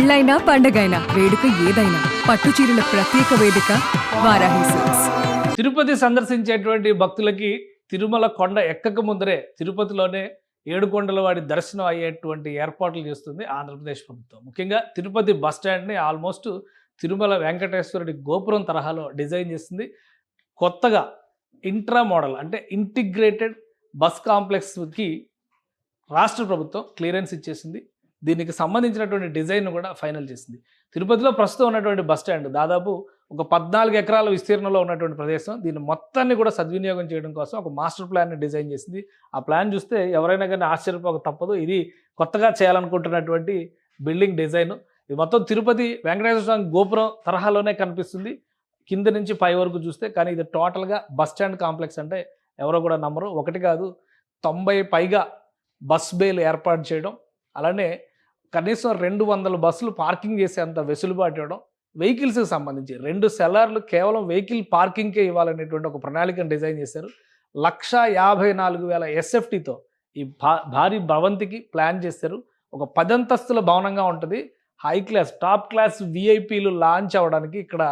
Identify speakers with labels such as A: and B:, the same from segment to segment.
A: పెళ్ళైనా పండగైనా వేడుక ఏదైనా పట్టు చీరల ప్రత్యేక వేదిక వారాహి సిల్క్స్
B: తిరుపతి సందర్శించేటువంటి భక్తులకి తిరుమల కొండ ఎక్కక ముందరే తిరుపతిలోనే ఏడుకొండల వాడి దర్శనం అయ్యేటువంటి ఏర్పాట్లు చేస్తుంది ఆంధ్రప్రదేశ్ ప్రభుత్వం. ముఖ్యంగా తిరుపతి బస్ స్టాండ్ని ఆల్మోస్ట్ తిరుమల వెంకటేశ్వరుడి గోపురం తరహాలో డిజైన్ చేసింది కొత్తగా ఇంట్రా మోడల్ అంటే ఇంటిగ్రేటెడ్ బస్ కాంప్లెక్స్కి రాష్ట్ర ప్రభుత్వం క్లియరెన్స్ ఇచ్చేసింది. దీనికి సంబంధించినటువంటి డిజైన్ కూడా ఫైనల్ చేసింది. తిరుపతిలో ప్రస్తుతం ఉన్నటువంటి బస్ స్టాండ్ దాదాపు ఒక పద్నాలుగు ఎకరాల విస్తీర్ణంలో ఉన్నటువంటి ప్రదేశం. దీన్ని మొత్తాన్ని కూడా సద్వినియోగం చేయడం కోసం ఒక మాస్టర్ ప్లాన్ని డిజైన్ చేసింది. ఆ ప్లాన్ చూస్తే ఎవరైనా కానీ ఆశ్చర్యపోక తప్పదు. ఇది కొత్తగా చేయాలనుకుంటున్నటువంటి బిల్డింగ్ డిజైన్. ఇది మొత్తం తిరుపతి వెంకటేశ్వర స్వామి గోపురం తరహాలోనే కనిపిస్తుంది. కింద నుంచి పై వరకు చూస్తే కానీ ఇది టోటల్గా బస్ స్టాండ్ కాంప్లెక్స్ అంటే ఎవరో కూడా నమ్మరు. ఒకటి కాదు తొంభై పైగా బస్ బేలు ఏర్పాటు చేయడం. అలానే కనీసం రెండు వందల బస్సులు పార్కింగ్ చేసేంత వెసులుబాటు ఇవ్వడం వెహికల్స్కి సంబంధించి రెండు సెల్లార్లు కేవలం వెహికల్ పార్కింగ్కే ఇవ్వాలనేటువంటి ఒక ప్రణాళికను డిజైన్ చేశారు. లక్ష యాభై నాలుగు వేల ఎస్ఎఫ్టీతో ఈ భా భారీ భవంతికి ప్లాన్ చేశారు. ఒక పదంతస్తుల భవనంగా ఉంటుంది. హై క్లాస్ టాప్ క్లాస్ విఐపీలు లాంచ్ అవ్వడానికి ఇక్కడ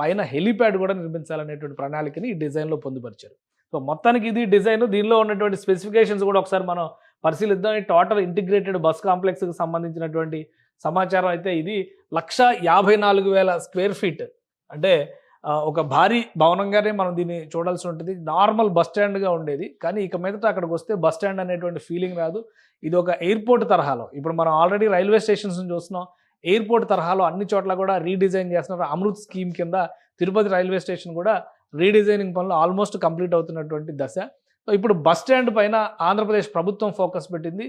B: పైన హెలిప్యాడ్ కూడా నిర్మించాలనేటువంటి ప్రణాళికని ఈ డిజైన్లో పొందుపరిచారు. సో మొత్తానికి ఇది డిజైన్. దీనిలో ఉన్నటువంటి స్పెసిఫికేషన్స్ కూడా ఒకసారి మనం పరిశీలిద్దాం. ఈ టోటల్ ఇంటిగ్రేటెడ్ బస్ కాంప్లెక్స్కి సంబంధించినటువంటి సమాచారం అయితే ఇది. లక్ష యాభై నాలుగు వేల స్క్వేర్ ఫీట్. అంటే ఒక భారీ భవనంగానే మనం దీన్ని చూడాల్సి ఉంటుంది. నార్మల్ బస్ స్టాండ్గా ఉండేది. కానీ ఇక మీదట అక్కడికి వస్తే బస్ స్టాండ్ అనేటువంటి ఫీలింగ్ రాదు. ఇది ఒక ఎయిర్పోర్ట్ తరహాలో. ఇప్పుడు మనం ఆల్రెడీ రైల్వే స్టేషన్స్ చూస్తున్నాం. ఎయిర్పోర్ట్ తరహాలో అన్ని చోట్ల కూడా రీడిజైన్ చేస్తున్నారు. అమృత్ స్కీమ్ కింద తిరుపతి రైల్వే స్టేషన్ కూడా రీడిజైనింగ్ పనులు ఆల్మోస్ట్ కంప్లీట్ అవుతున్నటువంటి దశ. సో ఇప్పుడు బస్ స్టాండ్ పైన ఆంధ్రప్రదేశ్ ప్రభుత్వం ఫోకస్ పెట్టింది.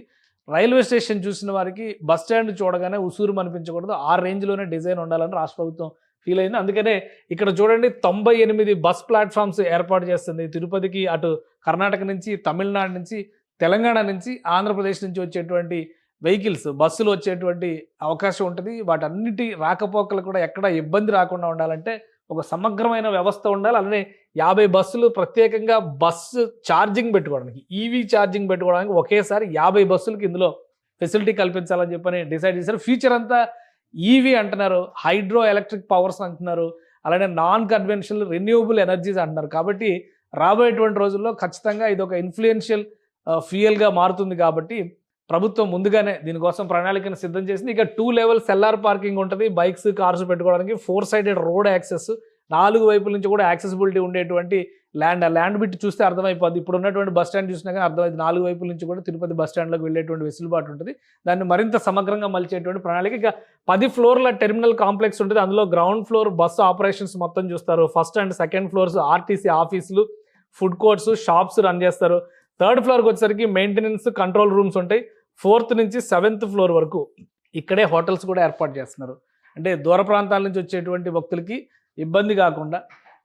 B: రైల్వే స్టేషన్ చూసిన వారికి బస్ స్టాండ్ చూడగానే ఉసూరు అనిపించకూడదు. ఆ రేంజ్లోనే డిజైన్ ఉండాలని రాష్ట్ర ప్రభుత్వం ఫీల్ అయింది. అందుకనే ఇక్కడ చూడండి తొంభై ఎనిమిది బస్ ప్లాట్ఫామ్స్ ఏర్పాటు చేస్తుంది. తిరుపతికి అటు కర్ణాటక నుంచి తమిళనాడు నుంచి తెలంగాణ నుంచి ఆంధ్రప్రదేశ్ నుంచి వచ్చేటువంటి వెహికల్స్ బస్సులు వచ్చేటువంటి అవకాశం ఉంటుంది. వాటన్నిటి రాకపోకలు కూడా ఎక్కడ ఇబ్బంది రాకుండా ఉండాలంటే ఒక సమగ్రమైన వ్యవస్థ ఉండాలి. అలానే యాభై బస్సులు ప్రత్యేకంగా బస్సు ఛార్జింగ్ పెట్టుకోవడానికి ఈవీ ఛార్జింగ్ పెట్టుకోవడానికి ఒకేసారి యాభై బస్సులకి ఇందులో ఫెసిలిటీ కల్పించాలని చెప్పని డిసైడ్ చేశారు. ఫ్యూచర్ అంతా ఈవీ అంటున్నారు హైడ్రో ఎలక్ట్రిక్ పవర్స్ అంటున్నారు అలానే నాన్ కన్వెన్షనల్ రెన్యూవబుల్ ఎనర్జీస్ అంటున్నారు. కాబట్టి రాబోయేటువంటి రోజుల్లో ఖచ్చితంగా ఇది ఒక ఇన్ఫ్లుయెన్షియల్ ఫ్యూయల్గా మారుతుంది కాబట్టి ప్రభుత్వం ముందుగానే దీనికోసం ప్రణాళికను సిద్ధం చేసింది. ఇక టూ లెవెల్ సెల్లార్ పార్కింగ్ ఉంటుంది. బైక్స్ కార్స్ పెట్టుకోవడానికి ఫోర్ సైడెడ్ రోడ్ యాక్సెస్ నాలుగు వైపుల నుంచి కూడా యాక్సెసిబిలిటీ ఉండేటువంటి ల్యాండ్ ఆ ల్యాండ్ బిట్ చూస్తే అర్థమైపోద్ది. ఇప్పుడు ఉన్నటువంటి బస్ స్టాండ్ చూసినా కానీ అర్థమైంది నాలుగు వైపుల నుంచి కూడా తిరుపతి బస్ స్టాండ్లోకి వెళ్ళేటువంటి వెసులుబాటు ఉంటుంది. దాన్ని మరింత సమగ్రంగా మలిచేటువంటి ప్రణాళిక. ఇక పది ఫ్లోర్ల టెర్మినల్ కాంప్లెక్స్ ఉంటుంది. అందులో గ్రౌండ్ ఫ్లోర్ బస్సు ఆపరేషన్స్ మొత్తం చూస్తారు. First and second floors RTC ఆఫీసులు ఫుడ్ కోర్ట్స్ షాప్స్ రన్ చేస్తారు. థర్డ్ ఫ్లోర్కి వచ్చేసరికి మెయింటెనెన్స్ కంట్రోల్ రూమ్స్ ఉంటాయి. ఫోర్త్ నుంచి సెవెంత్ ఫ్లోర్ వరకు ఇక్కడే హోటల్స్ కూడా ఏర్పాటు చేస్తున్నారు. అంటే దూర ప్రాంతాల నుంచి వచ్చేటువంటి భక్తులకి ఇబ్బంది కాకుండా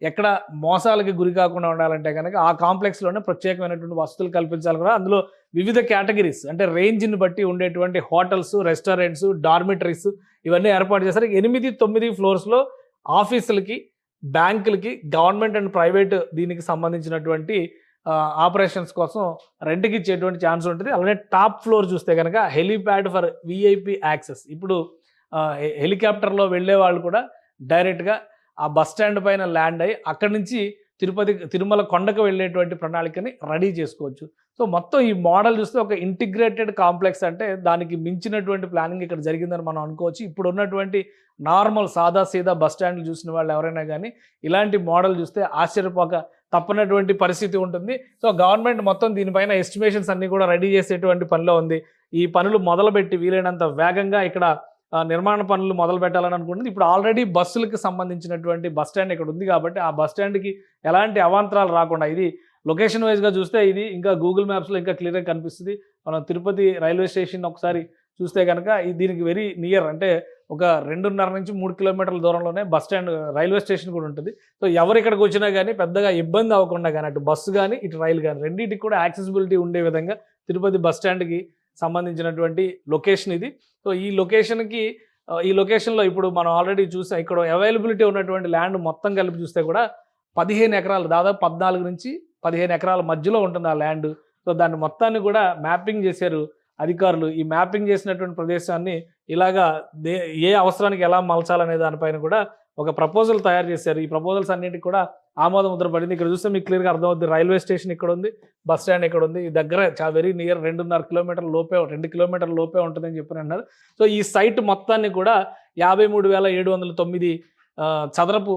B: ఎక్కడ మోసాలకి గురి కాకుండా ఉండాలంటే కనుక ఆ కాంప్లెక్స్లోనే ప్రత్యేకమైనటువంటి వసతులు కల్పించాలి కూడా. అందులో వివిధ కేటగిరీస్ అంటే రేంజ్ని బట్టి ఉండేటువంటి హోటల్స్ రెస్టారెంట్స్ డార్మిటరీస్ ఇవన్నీ ఏర్పాటు చేస్తారు ఎనిమిది తొమ్మిది ఫ్లోర్స్లో ఆఫీసులకి బ్యాంకులకి గవర్నమెంట్ అండ్ ప్రైవేట్ దీనికి సంబంధించినటువంటి ఆపరేషన్స్ కోసం రెంట్కి ఇచ్చేటువంటి ఛాన్స్ ఉంటుంది. అలానే టాప్ ఫ్లోర్ చూస్తే కనుక హెలీప్యాడ్ ఫర్ విఐపి యాక్సెస్. ఇప్పుడు హెలికాప్టర్లో వెళ్ళే వాళ్ళు కూడా డైరెక్ట్గా ఆ బస్ స్టాండ్ పైన ల్యాండ్ అయ్యి అక్కడి నుంచి తిరుపతి తిరుమల కొండకు వెళ్ళేటువంటి ప్రణాళికని రెడీ చేసుకోవచ్చు. సో మొత్తం ఈ మోడల్ చూస్తే ఒక ఇంటిగ్రేటెడ్ కాంప్లెక్స్ అంటే దానికి మించినటువంటి ప్లానింగ్ ఇక్కడ జరిగిందని మనం అనుకోవచ్చు. ఇప్పుడు ఉన్నటువంటి నార్మల్ సాదా సీదా బస్ స్టాండ్లు చూసిన వాళ్ళు ఎవరైనా కానీ ఇలాంటి మోడల్ చూస్తే ఆశ్చర్యపోక తప్పనటువంటి పరిస్థితి ఉంటుంది. సో గవర్నమెంట్ మొత్తం దీనిపైన ఎస్టిమేషన్స్ అన్ని కూడా రెడీ చేసేటువంటి పనిలో ఉంది. ఈ పనులు మొదలుపెట్టి వీలైనంత వేగంగా ఇక్కడ నిర్మాణ పనులు మొదలు పెట్టాలని అనుకుంటుంది. ఇప్పుడు ఆల్రెడీ బస్సులకు సంబంధించినటువంటి బస్ స్టాండ్ ఇక్కడ ఉంది కాబట్టి ఆ బస్ స్టాండ్కి ఎలాంటి అవాంతరాలు రాకుండా ఇది లొకేషన్ వైజ్గా చూస్తే ఇది ఇంకా గూగుల్ మ్యాప్స్లో ఇంకా క్లియర్గా కనిపిస్తుంది. మనం తిరుపతి రైల్వే స్టేషన్ ఒకసారి చూస్తే కనుక ఇది దీనికి వెరీ నియర్ అంటే ఒక రెండున్నర నుంచి మూడు కిలోమీటర్ల దూరంలోనే బస్ స్టాండ్ రైల్వే స్టేషన్ కూడా ఉంటుంది. సో ఎవరు ఇక్కడికి వచ్చినా కానీ పెద్దగా ఇబ్బంది అవ్వకుండా కానీ అటు బస్సు కానీ ఇటు రైలు కానీ రెండింటికి కూడా యాక్సెసిబిలిటీ ఉండే విధంగా తిరుపతి బస్ స్టాండ్కి సంబంధించినటువంటి లొకేషన్ ఇది. సో ఈ లొకేషన్కి ఈ లొకేషన్లో ఇప్పుడు మనం ఆల్రెడీ చూసాం ఇక్కడ అవైలబిలిటీ ఉన్నటువంటి ల్యాండ్ మొత్తం కలిపి చూస్తే కూడా పదిహేను ఎకరాలు దాదాపు పద్నాలుగు నుంచి పదిహేను ఎకరాల మధ్యలో ఉంటుంది ఆ ల్యాండ్. సో దాన్ని మొత్తాన్ని కూడా మ్యాపింగ్ చేశారు అధికారులు ఈ మ్యాపింగ్ చేసినటువంటి ప్రదేశాన్ని ఇలాగా దే ఏ అవసరానికి ఎలా మలచాలనే దానిపైన కూడా ఒక ప్రపోజల్ తయారు చేశారు. ఈ ప్రపోజల్స్ అన్నిటికి కూడా ఆమోద ముద్ర పడింది. ఇక్కడ చూస్తే మీకు క్లియర్గా అర్థమవుతుంది రైల్వే స్టేషన్ ఇక్కడ ఉంది బస్ స్టాండ్ ఇక్కడ ఉంది. ఈ దగ్గర చాలా వెరీ నియర్ రెండున్నర కిలోమీటర్ల లోపే రెండు కిలోమీటర్ల లోపే ఉంటుందని చెప్పి అన్నారు. సో ఈ సైట్ మొత్తాన్ని కూడా యాభై మూడు వేల ఏడు వందల తొమ్మిది చదరపు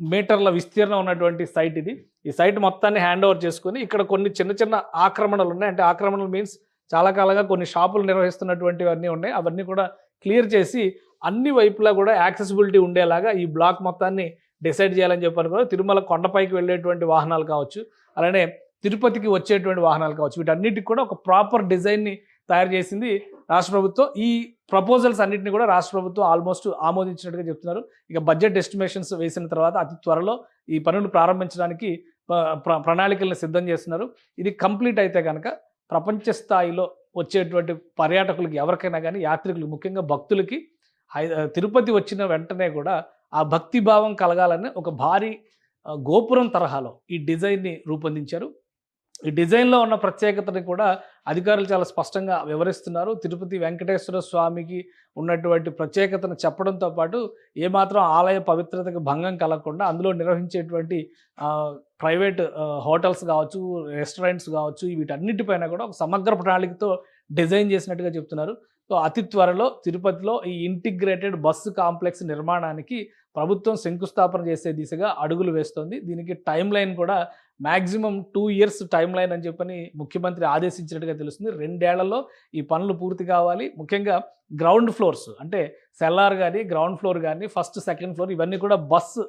B: మీటర్ల విస్తీర్ణం ఉన్నటువంటి సైట్ ఇది. ఈ సైట్ మొత్తాన్ని హ్యాండ్ ఓవర్ చేసుకుని ఇక్కడ కొన్ని చిన్న చిన్న ఆక్రమణలు ఉన్నాయి. అంటే ఆక్రమణలు మీన్స్ చాలా కాలంగా కొన్ని షాపులు నిర్వహిస్తున్నటువంటివన్నీ ఉన్నాయి. అవన్నీ కూడా క్లియర్ చేసి అన్ని వైపులా కూడా యాక్సెసిబిలిటీ ఉండేలాగా ఈ బ్లాక్ మొత్తాన్ని డిసైడ్ చేయాలని చెప్పాను కూడా తిరుమల కొండపైకి వెళ్ళేటువంటి వాహనాలు కావచ్చు అలానే తిరుపతికి వచ్చేటువంటి వాహనాలు కావచ్చు వీటన్నిటికి కూడా ఒక ప్రాపర్ డిజైన్ని తయారు చేసింది రాష్ట్ర ప్రభుత్వం. ఈ ప్రపోజల్స్ అన్నింటినీ కూడా రాష్ట్ర ప్రభుత్వం ఆల్మోస్ట్ ఆమోదించినట్టుగా చెప్తున్నారు. ఇక బడ్జెట్ ఎస్టిమేషన్స్ వేసిన తర్వాత అతి త్వరలో ఈ పనులు ప్రారంభించడానికి ప్ర- ప్రణాళికలను సిద్ధం చేస్తున్నారు. ఇది కంప్లీట్ అయితే కనుక ప్రపంచ స్థాయిలో వచ్చేటువంటి పర్యాటకులకి ఎవరికైనా కానీ యాత్రికులకు ముఖ్యంగా భక్తులకి తిరుపతి వచ్చిన వెంటనే కూడా ఆ భక్తి భావం కలగాలని ఒక భారీ గోపురం తరహాలో ఈ డిజైన్ని రూపొందించారు. ఈ డిజైన్లో ఉన్న ప్రత్యేకతని కూడా అధికారులు చాలా స్పష్టంగా వివరిస్తున్నారు. తిరుపతి వెంకటేశ్వర స్వామికి ఉన్నటువంటి ప్రత్యేకతను చెప్పడంతో పాటు ఏమాత్రం ఆలయ పవిత్రతకు భంగం కలగకుండా అందులో నిర్వహించేటువంటి ప్రైవేట్ హోటల్స్ కావచ్చు రెస్టారెంట్స్ కావచ్చు వీటన్నిటిపైన కూడా ఒక సమగ్ర ప్రణాళికతో డిజైన్ చేసినట్టుగా చెప్తున్నారు. సో అతి త్వరలో తిరుపతిలో ఈ ఇంటిగ్రేటెడ్ బస్సు కాంప్లెక్స్ నిర్మాణానికి ప్రభుత్వం శంకుస్థాపన చేసే దిశగా అడుగులు వేస్తోంది. దీనికి టైం లైన్ కూడా maximum two years time line అని చెప్పని ముఖ్యమంత్రి ఆదేశించినట్టుగా తెలుస్తుంది. రెండేళ్ళలో ఈ పనులు పూర్తి కావాలి. ముఖ్యంగా గ్రౌండ్ ఫ్లోర్స్ అంటే సెల్లార్ కానీ గ్రౌండ్ ఫ్లోర్ కానీ ఫస్ట్ సెకండ్ ఫ్లోర్ ఇవన్నీ కూడా బస్సు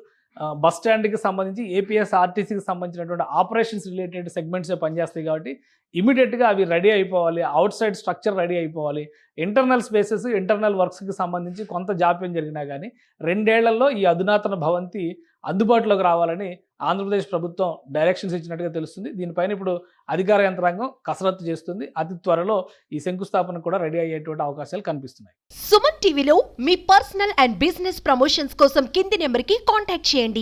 B: బస్ స్టాండ్కి సంబంధించి ఏపీఎస్ ఆర్టీసీకి సంబంధించినటువంటి ఆపరేషన్స్ రిలేటెడ్ సెగ్మెంట్సే పనిచేస్తాయి కాబట్టి ఇమీడియట్గా అవి రెడీ అయిపోవాలి. అవుట్ సైడ్ స్ట్రక్చర్ రెడీ అయిపోవాలి. ఇంటర్నల్ స్పేసెస్ ఇంటర్నల్ వర్క్స్కి సంబంధించి కొంత జాప్యం జరిగినా కానీ రెండేళ్ళలో ఈ అధునాతన భవంతి అందుబాటులోకి రావాలని ఆంధ్రప్రదేశ్ ప్రభుత్వం డైరెక్షన్స్ ఇచ్చినట్టుగా తెలుస్తుంది. దీనిపైన ఇప్పుడు అధికార యంత్రాంగం కసరత్తు చేస్తుంది. అతి త్వరలో ఈ శంకుస్థాపన కూడా రెడీ అయ్యేటువంటి అవకాశాలు కనిపిస్తున్నాయి.
C: సుమన్ టీవీలో మీ పర్సనల్ అండ్ బిజినెస్ ప్రమోషన్స్ కోసం కింది నెంబర్కి కాంటాక్ట్ చేయండి.